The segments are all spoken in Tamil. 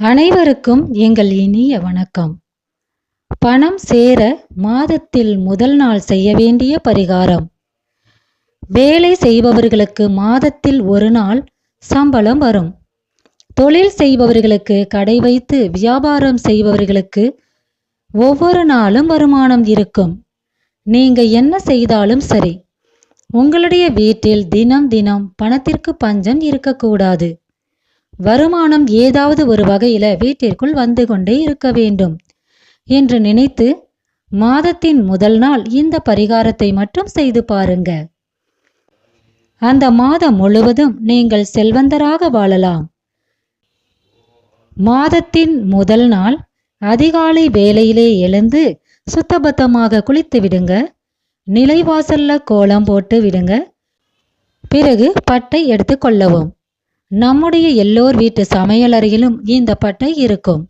அனைவருக்கும் எங்கள் இனிய வணக்கம். பணம் சேர மாதத்தில் முதல் நாள் செய்ய வேண்டிய பரிகாரம். வேலை செய்பவர்களுக்கு மாதத்தில் ஒரு நாள் சம்பளம் வரும். தொழில் செய்பவர்களுக்கு கடை வைத்து வியாபாரம் செய்பவர்களுக்கு ஒவ்வொரு நாளும் வருமானம் இருக்கும். நீங்க என்ன செய்தாலும் சரி. உங்களுடைய வீட்டில் தினம் தினம் பணத்திற்கு பஞ்சம் இருக்கக்கூடாது. வருமானம் ஏதாவது ஒரு வகையில வீட்டிற்குள் வந்து கொண்டே இருக்க வேண்டும் என்று நினைத்து மாதத்தின் முதல் நாள் இந்த பரிகாரத்தை மட்டும் செய்து பாருங்க. அந்த மாதம் முழுவதும் நீங்கள் செல்வந்தராக வாழலாம். மாதத்தின் முதல் நாள் அதிகாலை வேலையிலே எழுந்து சுத்தபத்தமாக குளித்து விடுங்க. நிலைவாசல்ல கோலம் போட்டு விடுங்க. பிறகு பட்டை எடுத்து கொள்ளவும். நம்முடைய எல்லோர் வீட்டு சமையலறையிலும் இந்த பட்டை இருக்கும்.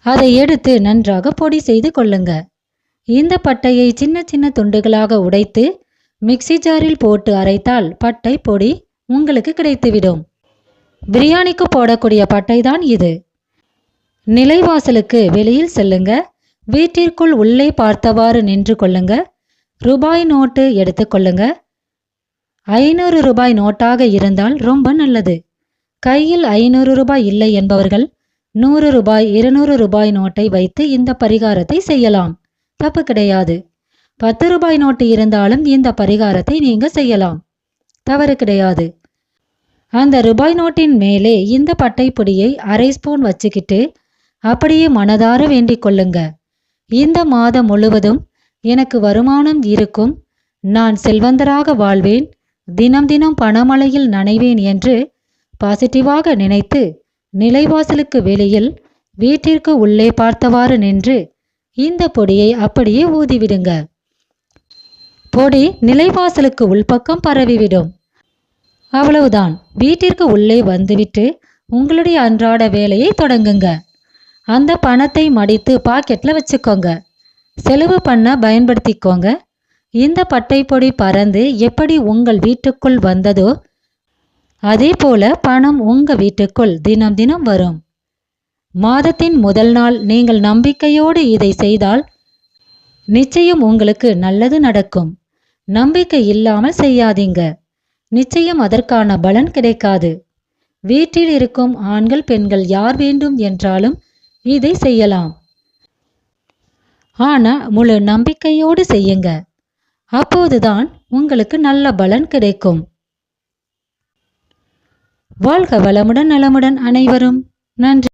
அதை எடுத்து நன்றாக பொடி செய்து கொள்ளுங்க. இந்த பட்டையை சின்ன சின்ன துண்டுகளாக உடைத்து மிக்சி ஜாரில் போட்டு அரைத்தால் பட்டை பொடி உங்களுக்கு கிடைத்துவிடும். பிரியாணிக்கு போடக்கூடிய பட்டை தான் இது. நிலைவாசலுக்கு வெளியில் செல்லுங்க. வீட்டிற்குள் உள்ளே பார்த்தவாறு நின்று கொள்ளுங்க. ரூபாய் நோட்டு எடுத்துக்கொள்ளுங்க ஐநூறு ரூபாய் நோட்டாக இருந்தால் ரொம்ப நல்லது. கையில் ஐநூறு ரூபாய் இல்லை என்பவர்கள் நூறு ரூபாய் இருநூறு ரூபாய் நோட்டை வைத்து இந்த பரிகாரத்தை செய்யலாம். தப்பு கிடையாது. பத்து ரூபாய் நோட்டு இருந்தாலும் இந்த பரிகாரத்தை நீங்க செய்யலாம். தவறு கிடையாது. அந்த ரூபாய் நோட்டின் மேலே இந்த பட்டைப்பொடியை அரை ஸ்பூன் வச்சுக்கிட்டு அப்படியே மனதார வேண்டிக் கொள்ளுங்க. இந்த மாதம் முழுவதும் எனக்கு வருமானம் இருக்கும். நான் செல்வந்தராக வாழ்வேன். தினம் தினம் பணமழையில் நனைவேன் என்று பாசிட்டிவாக நினைத்து நிலைவாசலுக்கு வெளியில் வீட்டிற்கு உள்ளே பார்த்தவாறு நின்று இந்த பொடியை அப்படியே ஊதிவிடுங்க. பொடி நிலைவாசலுக்கு உள்பக்கம் பரவிவிடும். அவ்வளவுதான். வீட்டிற்கு உள்ளே வந்துவிட்டு உங்களுடைய அன்றாட வேலையை தொடங்குங்க. அந்த பணத்தை மடித்து பாக்கெட்ல வச்சுக்கோங்க. செலவு பண்ண பயன்படுத்திக்கோங்க. இந்த பட்டைப்பொடி பறந்து எப்படி உங்கள் வீட்டுக்குள் வந்ததோ அதே போல பணம் உங்க வீட்டுக்குள் தினம் தினம் வரும். மாதத்தின் முதல் நாள் நீங்கள் நம்பிக்கையோடு இதை செய்தால் நிச்சயம் உங்களுக்கு நல்லது நடக்கும். நம்பிக்கை இல்லாமல் செய்யாதீங்க. நிச்சயம் அதற்கான பலன் கிடைக்காது. வீட்டில் இருக்கும் ஆண்கள் பெண்கள் யார் வேண்டும் என்றாலும் இதை செய்யலாம். ஆனா முழு நம்பிக்கையோடு செய்யுங்க. அப்போதுதான் உங்களுக்கு நல்ல பலன் கிடைக்கும். வாழ்க வளமுடன் நலமுடன் அனைவரும். நன்றி.